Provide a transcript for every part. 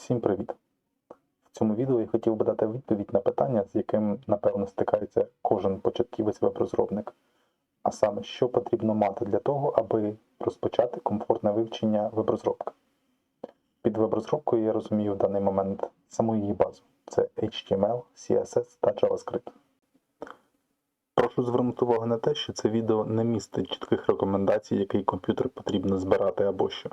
Всім привіт! В цьому відео я хотів би дати відповідь на питання, з яким, напевно, стикається кожен початківець веб-розробник. А саме, що потрібно мати для того, аби розпочати комфортне вивчення веб-розробки. Під веб-розробкою я розумію в даний момент саму її базу. Це HTML, CSS та JavaScript. Прошу звернути увагу на те, що це відео не містить чітких рекомендацій, який комп'ютер потрібно збирати або що.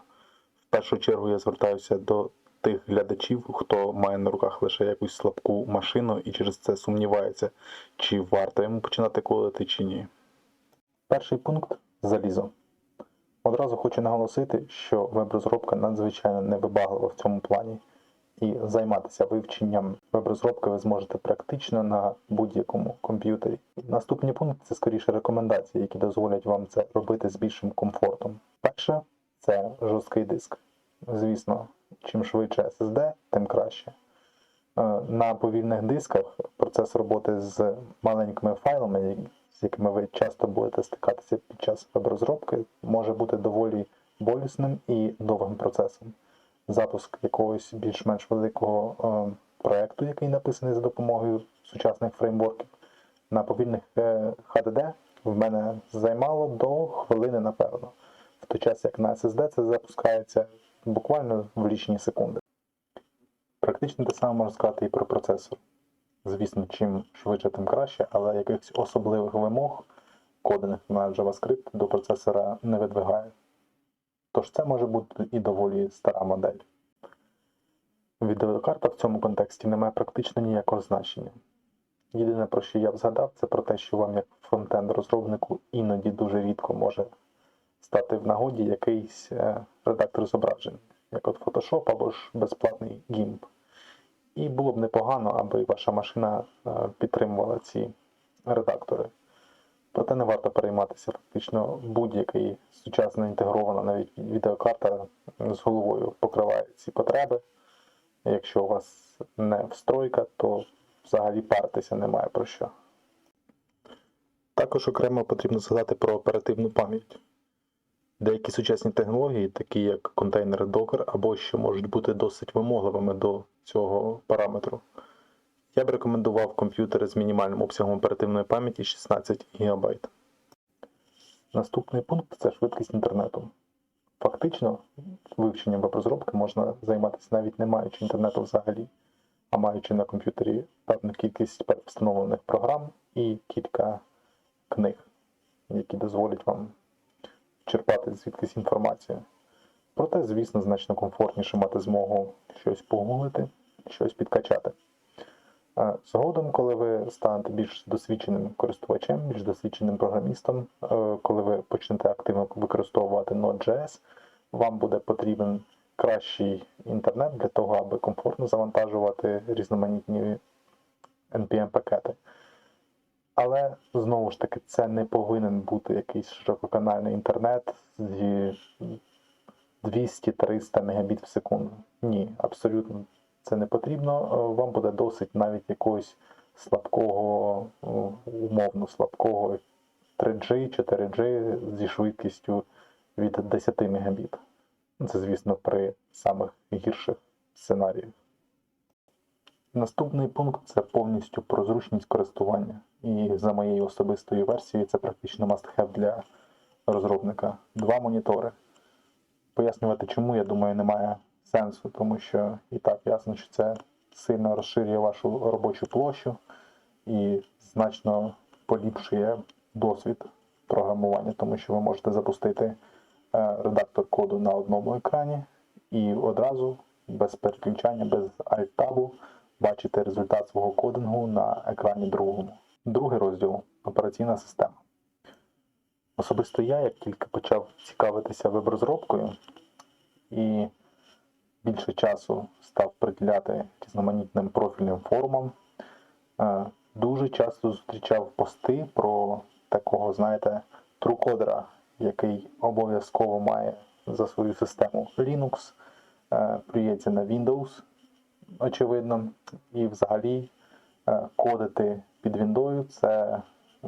В першу чергу я звертаюся до тих глядачів, хто має на руках лише якусь слабку машину і через це сумнівається, чи варто йому починати кодити, чи ні. Перший пункт залізо. Одразу хочу наголосити, що веб-розробка надзвичайно невибаглива в цьому плані, і займатися вивченням веб-розробки ви зможете практично на будь-якому комп'ютері. Наступний пункт це скоріше рекомендації, які дозволять вам це робити з більшим комфортом. Перше це жорсткий диск. Звісно, чим швидше SSD, тим краще. Е, На повільних дисках процес роботи з маленькими файлами, з якими ви часто будете стикатися під час веб-розробки, може бути доволі болісним і довгим процесом. Запуск якогось більш-менш великого е, проєкту, який написаний за допомогою сучасних фреймворків, на повільних е, HDD в мене займало до хвилини, напевно. В той час, як на SSD це запускається буквально в лічні секунди. Практично те саме можна сказати і про процесор. Звісно, чим швидше, тим краще, але якихось особливих вимог, коданих на JavaScript, до процесора не видвигає. Тож це може бути і доволі стара модель. Відеокарта в цьому контексті не має практично ніякого значення. Єдине, про що я б згадав, це про те, що вам, як фронтенд-розробнику, іноді дуже рідко може стати в нагоді якийсь е, редактор зображень, як от Photoshop або ж безплатний GIMP. І було б непогано, аби ваша машина е, підтримувала ці редактори. Проте не варто перейматися фактично будь-який сучасно інтегрована навіть відеокарта з головою покриває ці потреби. Якщо у вас не встройка, то взагалі паритися немає про що. Також окремо потрібно згадати про оперативну пам'ять. Деякі сучасні технології, такі як контейнери Docker, або що можуть бути досить вимогливими до цього параметру. Я б рекомендував комп'ютери з мінімальним обсягом оперативної пам'яті 16 ГБ. Наступний пункт це швидкість інтернету. Фактично, вивченням веб-розробки можна займатися навіть не маючи інтернету взагалі, а маючи на комп'ютері певну кількість встановлених програм і кілька книг, які дозволять вам черпати звідкись інформацію. Проте, звісно, значно комфортніше мати змогу щось погуглити, щось підкачати. Згодом, коли ви станете більш досвідченим користувачем, більш досвідченим програмістом, е, коли ви почнете активно використовувати Node.js, вам буде потрібен кращий інтернет для того, аби комфортно завантажувати різноманітні NPM-пакети. Але знову ж таки, це не повинен бути якийсь ширококанальний інтернет зі 200-300 Мбіт в секунду. Ні, абсолютно це не потрібно. Е, Вам буде досить навіть якогось слабкого, е, умовно слабкого 3G, 4G зі швидкістю від 10 Мбіт. Це, звісно, при самих гірших сценаріях. Наступний пункт це повністю про зручність користування. І за моєю особистою версією це практично must-have для розробника. Два монітори. Пояснювати чому, я думаю, немає сенсу, тому що і так ясно, що це сильно розширює вашу робочу площу і значно поліпшує досвід програмування, тому що ви можете запустити е, редактор коду на одному екрані і одразу без переключання, без Alt-табу бачите результат свого кодингу на екрані другому. Другий розділ операційна система. Особисто я, як тільки почав цікавитися веб-розробкою і більше часу став приділяти різноманітним профільним форумам, е, дуже часто зустрічав пости про такого, знаєте, трукодера, який обов'язково має за свою систему Linux, е, плюється на Windows, очевидно, і взагалі е, кодити під Windows це е,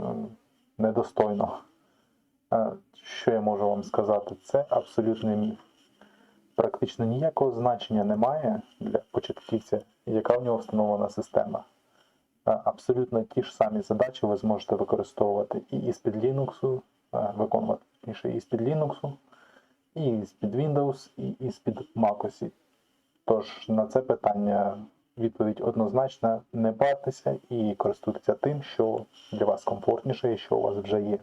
недостойно. Е, Що я можу вам сказати? Це абсолютний міф. практично ніякого значення немає для початківця, яка в нього встановлена система. Абсолютно ті ж самі задачі ви зможете використовувати і із-під Linux, виконувати точніше, із-під Linux, і із-під Windows, і із-під MacOS. Тож на це питання відповідь однозначна: не байтеся і користуйтеся тим, що для вас комфортніше і що у вас вже є.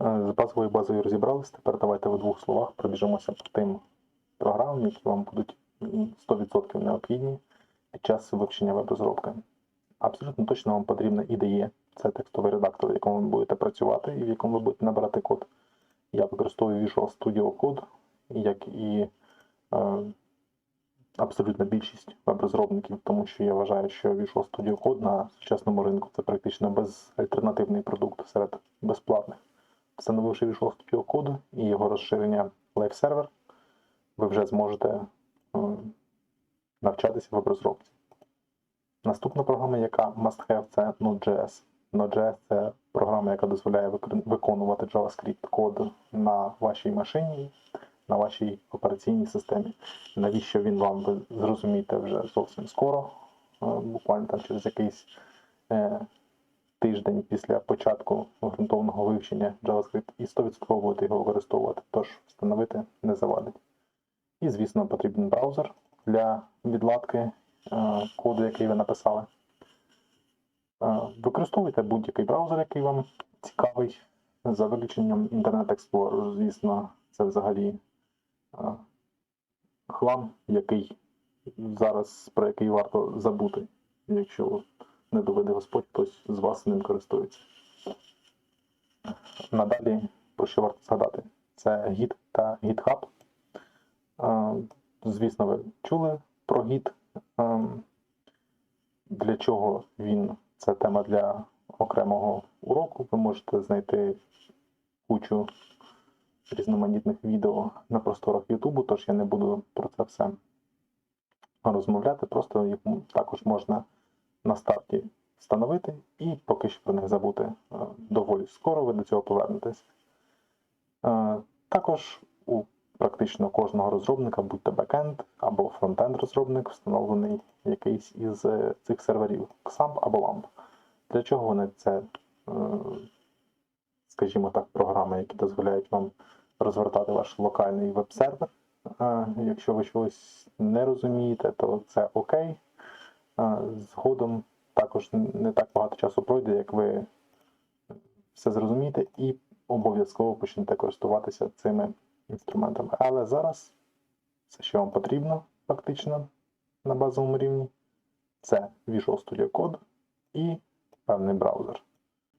З базовою базою розібрались. Тепер давайте в двох словах пробіжимося по тим програмам, які вам будуть 100% необхідні під час вивчення веб-розробки. Абсолютно точно вам потрібна IDE. Це текстовий редактор, в якому ви будете працювати і в якому ви будете набирати код. Я використовую Visual Studio Code, як і абсолютна більшість веб-розробників, тому що я вважаю, що Visual Studio Code на сучасному ринку це практично безальтернативний продукт серед безплатних. Встановивши Visual Studio Code і його розширення Live Server, ви вже зможете е, навчатися веб-розробці. Наступна програма, яка must have, це Node.js. Node.js це програма, яка дозволяє виконувати JavaScript код на вашій машині, на вашій операційній системі. Навіщо він вам, ви зрозумієте вже зовсім скоро, е, буквально там через якийсь е, тиждень після початку ґрунтовного вивчення JavaScript і 100% будете його використовувати, тож встановити не завадить. І, звісно, потрібен браузер для відладки е, коду, який ви написали. Е, Використовуйте будь-який браузер, який вам цікавий, за виключенням Internet Explorer. Звісно, це взагалі хлам, який зараз про який варто забути, якщо не доведе Господь, хтось з вас ним користується. Надалі, про що варто згадати, це Git та GitHub. Звісно, ви чули про Git. Для чого він? Це тема для окремого уроку. Ви можете знайти кучу різноманітних відео на просторах Ютубу, тож я не буду про це все розмовляти. Просто їх також можна на старті встановити і поки що про них забути. Е, Доволі скоро ви до цього повернетесь. Е, Також у практично кожного розробника, будь то бекенд або фронтенд розробник, встановлений якийсь із е, цих серверів XAMPP або LAMP. Для чого вони це, скажімо так, програми, які дозволяють вам розвертати ваш локальний веб-сервер. Якщо ви чогось не розумієте, то це окей. Згодом також не так багато часу пройде, як ви все зрозумієте і обов'язково почнете користуватися цими інструментами. Але зараз все, що вам потрібно фактично на базовому рівні, це Visual Studio Code і певний браузер.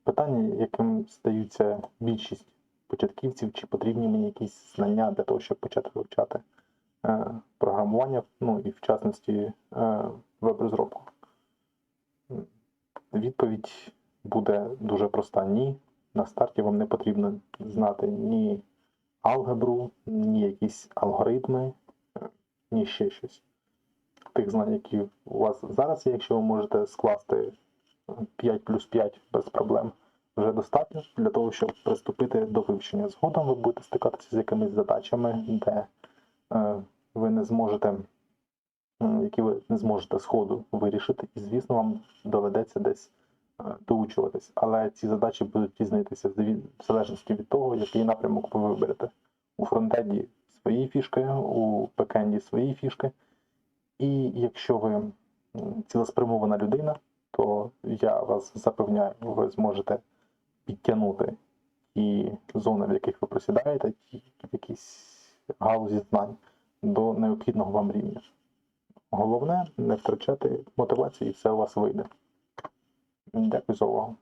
Питання, яким стаються більшість початківців, чи потрібні мені якісь знання для того, щоб почати вивчати е, програмування, ну і в частності е, веб-розробку. Відповідь буде дуже проста: ні. На старті вам не потрібно знати ні алгебру, ні якісь алгоритми, е, ні ще щось. Тих знань, які у вас зараз є, якщо ви можете скласти 5 плюс 5 без проблем, вже достатньо для того, щоб приступити до вивчення. Згодом ви будете стикатися з якимись задачами, де е, ви не зможете, які ви не зможете сходу вирішити, і, звісно, вам доведеться десь е, доучуватись. Але ці задачі будуть різнитися в залежності від того, який напрямок ви виберете. У фронтенді свої фішки, у бекенді свої фішки. І якщо ви цілеспрямована людина, то я вас запевняю, ви зможете підтягнути ті зони, в яких ви просідаєте, ті якісь галузі знань до необхідного вам рівня. Головне не втрачати мотивації, і все у вас вийде. Дякую за увагу.